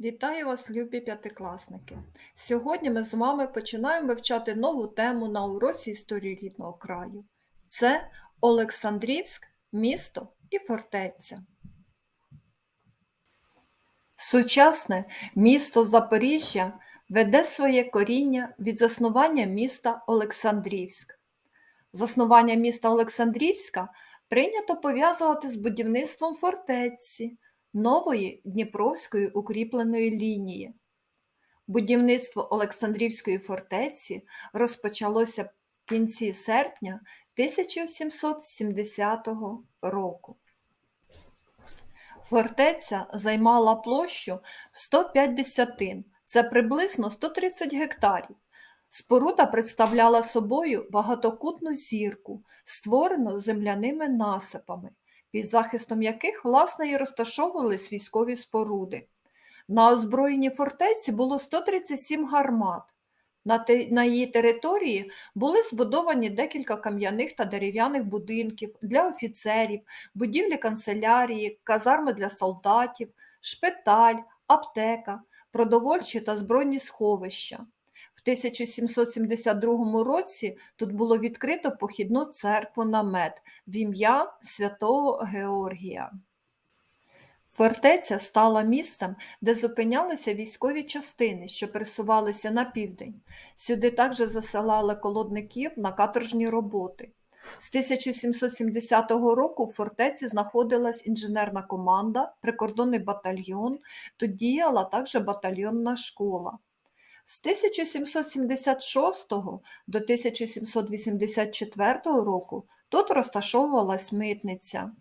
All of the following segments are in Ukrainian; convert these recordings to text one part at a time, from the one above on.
Вітаю вас, любі п'ятикласники! Сьогодні ми з вами починаємо вивчати нову тему на уроці історії рідного краю. Це Олександрівськ, місто і фортеця. Сучасне місто Запоріжжя веде своє коріння від заснування міста Олександрівськ. Заснування міста Олександрівська прийнято пов'язувати з будівництвом фортеці нової Дніпровської укріпленої лінії. Будівництво Олександрівської фортеці розпочалося в кінці серпня 1770 року. Фортеця займала площу в 105 десятин, це приблизно 130 гектарів. Споруда представляла собою багатокутну зірку, створену земляними насипами, під захистом яких, власне, і розташовувались військові споруди. На озброєнні фортеці було 137 гармат. На, на її території були збудовані декілька кам'яних та дерев'яних будинків для офіцерів, будівлі канцелярії, казарми для солдатів, шпиталь, аптека, продовольчі та збройні сховища. В 1772 році тут було відкрито похідну церкву намет в ім'я святого Георгія. Фортеця стала місцем, де зупинялися військові частини, що пересувалися на південь. Сюди також засилали колодників на каторжні роботи. З 1770 року в фортеці знаходилась інженерна команда, прикордонний батальйон, тут діяла також батальйонна школа. З 1776 до 1784 року тут розташовувалась митниця.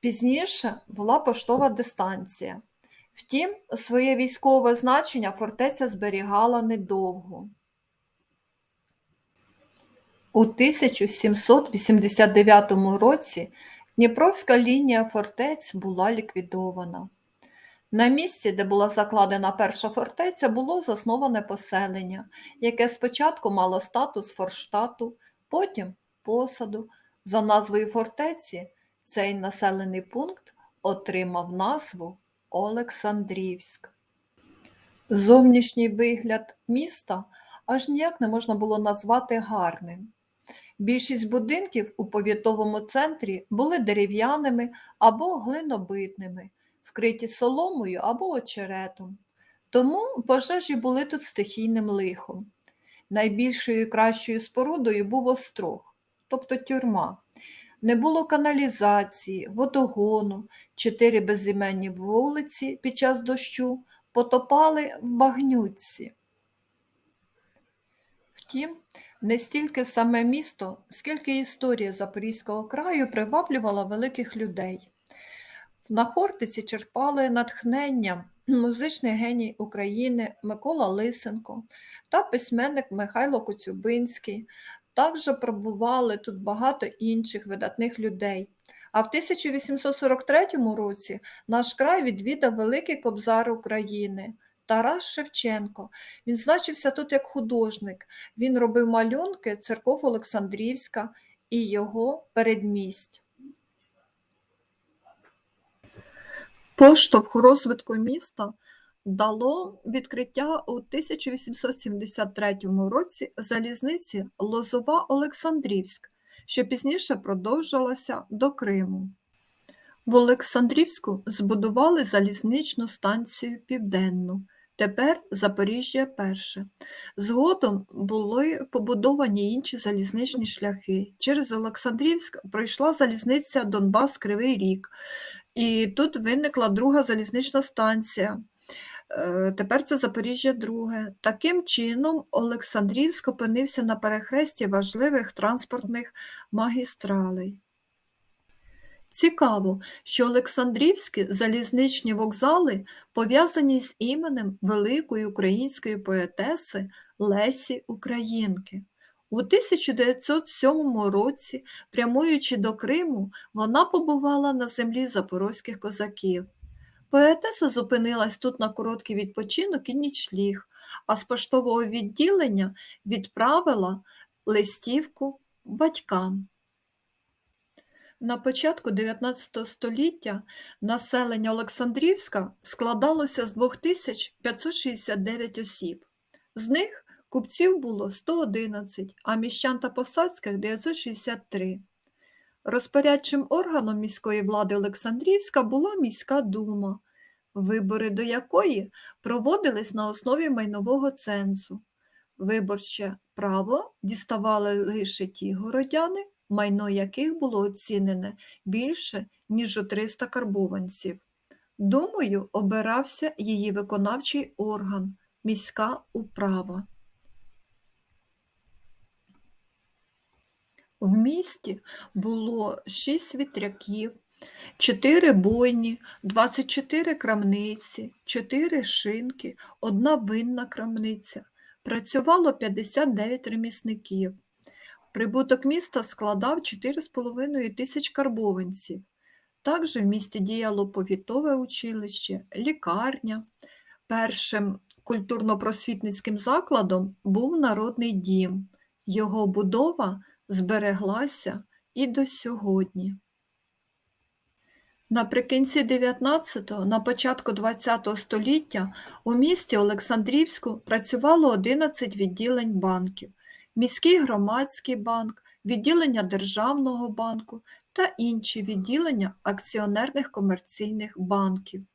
Пізніше була поштова дистанція. Втім, своє військове значення фортеця зберігала недовго. У 1789 році Дніпровська лінія фортець була ліквідована. На місці, де була закладена перша фортеця, було засноване поселення, яке спочатку мало статус форштату, потім посаду. За назвою фортеці цей населений пункт отримав назву Олександрівськ. Зовнішній вигляд міста аж ніяк не можна було назвати гарним. Більшість будинків у повітовому центрі були дерев'яними або глинобитними вкриті соломою або очеретом. Тому пожежі були тут стихійним лихом. Найбільшою і кращою спорудою був острог, тобто тюрма. Не було каналізації, водогону, чотири безіменні вулиці під час дощу потопали в багнюці. Втім, не стільки саме місто, скільки історія Запорізького краю приваблювала великих людей. На Хортиці черпали натхнення музичний геній України Микола Лисенко та письменник Михайло Коцюбинський. Також пробували тут багато інших видатних людей. А в 1843 році наш край відвідав Великий Кобзар України Тарас Шевченко. Він значився тут як художник. Він робив малюнки церков Олександрівська і його передмість. Поштовх розвитку міста дало відкриття у 1873 році залізниці Лозова-Олександрівськ, що пізніше продовжилася до Криму. В Олександрівську збудували залізничну станцію Південну, тепер Запоріжжя перше. Згодом були побудовані інші залізничні шляхи. Через Олександрівськ пройшла залізниця Донбас-Кривий Ріг, і тут виникла друга залізнична станція. Е, тепер це Запоріжжя друге. Таким чином, Олександрівськ опинився на перехресті важливих транспортних магістралей. Цікаво, що Олександрівські залізничні вокзали пов'язані з іменем великої української поетеси Лесі Українки. У 1907 році, прямуючи до Криму, вона побувала на землі запорозьких козаків. Поетеса зупинилась тут на короткий відпочинок і нічліг, а з поштового відділення відправила листівку батькам. На початку 19 століття населення Олександрівська складалося з 2569 осіб. З них купців було 111, а міщан та посадських 963. Розпорядчим органом міської влади Олександрівська була міська дума, вибори до якої проводились на основі майнового цензу. Виборче право діставали лише ті городяни, майно яких було оцінене більше, ніж у 300 карбованців. Думою обирався її виконавчий орган – міська управа. В місті було 6 вітряків, 4 бойні, 24 крамниці, 4 шинки, одна винна крамниця. Працювало 59 ремісників. Прибуток міста складав 4,5 тисяч карбованців. Також в місті діяло повітове училище, лікарня. Першим культурно-просвітницьким закладом був народний дім. Його будова збереглася і до сьогодні. Наприкінці 19-го, на початку 20-го століття у місті Олександрівську працювало 11 відділень банків, міський громадський банк, відділення Державного банку та інші відділення акціонерних комерційних банків.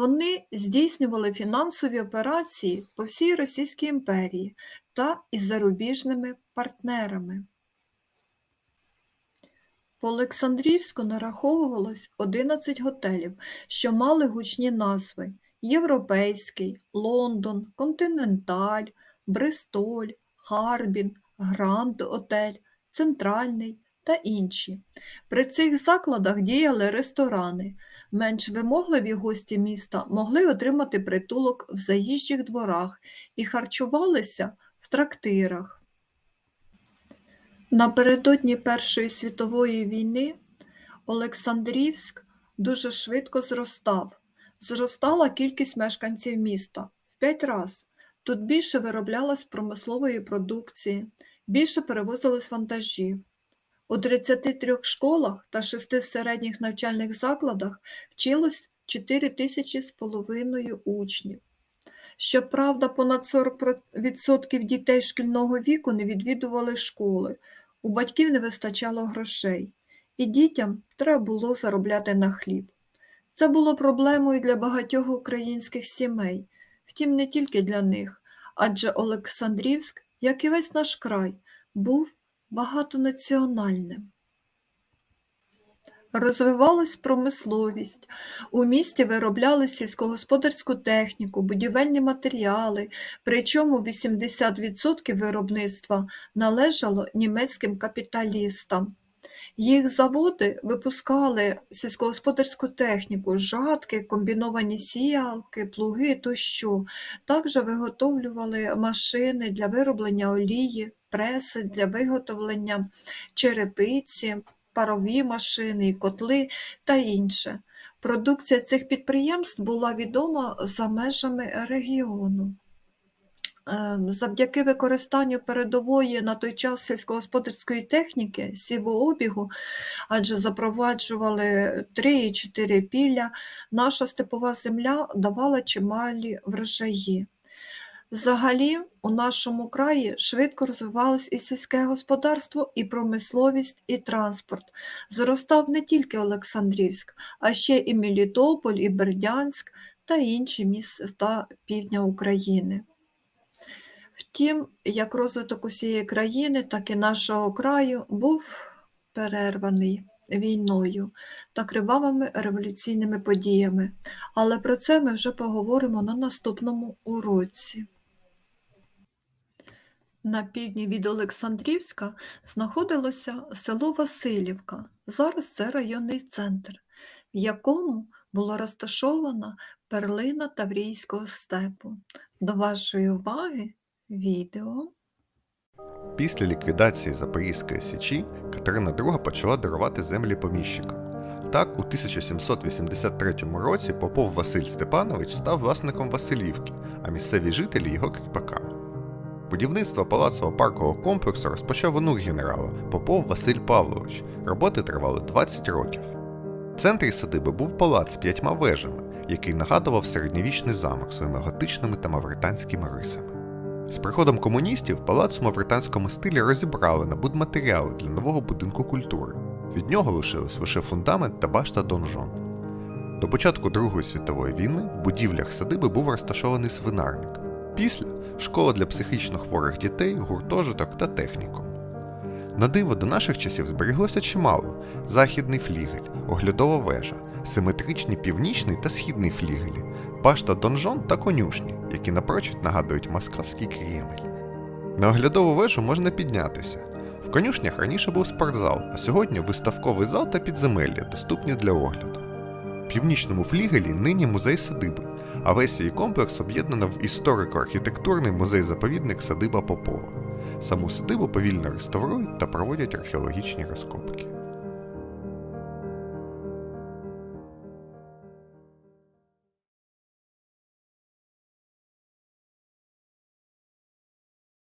Вони здійснювали фінансові операції по всій Російській імперії та із зарубіжними партнерами. По Олександрівську нараховувалось 11 готелів, що мали гучні назви Європейський, Лондон, Континенталь, Бристоль, Харбін, Гранд Отель, Центральний та інші. При цих закладах діяли ресторани. Менш вимогливі гості міста могли отримати притулок в заїжджих дворах і харчувалися в трактирах. Напередодні Першої світової війни Олександрівськ дуже швидко зростав. Зростала кількість мешканців міста в 5 разів. Тут більше вироблялось промислової продукції, більше перевозилось вантажів. У 33 школах та 6 середніх навчальних закладах вчилось 4 тисячі з половиною учнів. Щоправда, понад 40% дітей шкільного віку не відвідували школи, у батьків не вистачало грошей, і дітям треба було заробляти на хліб. Це було проблемою для багатьох українських сімей, втім, не тільки для них, адже Олександрівськ, як і весь наш край, був багатонаціональним. Розвивалась промисловість. У місті виробляли сільськогосподарську техніку, будівельні матеріали, причому 80% виробництва належало німецьким капіталістам. Їх заводи випускали сільськогосподарську техніку, жатки, комбіновані сіялки, плуги тощо. Також виготовлювали машини для вироблення олії, преси для виготовлення черепиці парові машини, котли та інше. Продукція цих підприємств була відома за межами регіону. Ем, завдяки використанню передової на той час сільськогосподарської техніки, сівообігу, адже запроваджували 3 і 4 пілля, наша степова земля давала чималі врожаї. Взагалі, у нашому краї швидко розвивалось і сільське господарство, і промисловість, і транспорт. Зростав не тільки Олександрівськ, а ще і Мелітополь, і Бердянськ та інші міста півдня України. Втім, як розвиток усієї країни, так і нашого краю був перерваний війною та кривавими революційними подіями, але про це ми вже поговоримо на наступному уроці. На півдні від Олександрівська знаходилося село Василівка, зараз це районний центр, в якому було розташована перлина Таврійського степу. До вашої уваги відео. Після ліквідації Запорізької січі Катерина II почала дарувати землі поміщикам. Так, у 1783 році Попов Василь Степанович став власником Василівки, а місцеві жителі його кріпаками. Будівництво палацово-паркового комплексу розпочав онук генерала Попов Василь Павлович. Роботи тривали 20 років. В центрі садиби був палац з п'ятьма вежами, який нагадував середньовічний замок своїми готичними та мавританськими рисами. З приходом комуністів палац у мавританському стилі розібрали на будматеріали для нового будинку культури. Від нього лишились лише фундамент та башта донжон. До початку Другої світової війни в будівлях садиби був розташований свинарник. Після школа для психічно хворих дітей, гуртожиток та технікум. На диво до наших часів збереглося чимало: західний флігель, оглядова вежа, симетричні північний та східний флігелі, башта донжон та конюшні, які напрочуд нагадують Москавський Кремль. На оглядову вежу можна піднятися. В конюшнях раніше був спортзал, а сьогодні виставковий зал та підземелля доступні для огляду. В північному флігелі нині музей садиби, а весь її комплекс об'єднано в історико-архітектурний музей-заповідник Садиба Попова. Саму садибу повільно реставрують та проводять археологічні розкопки.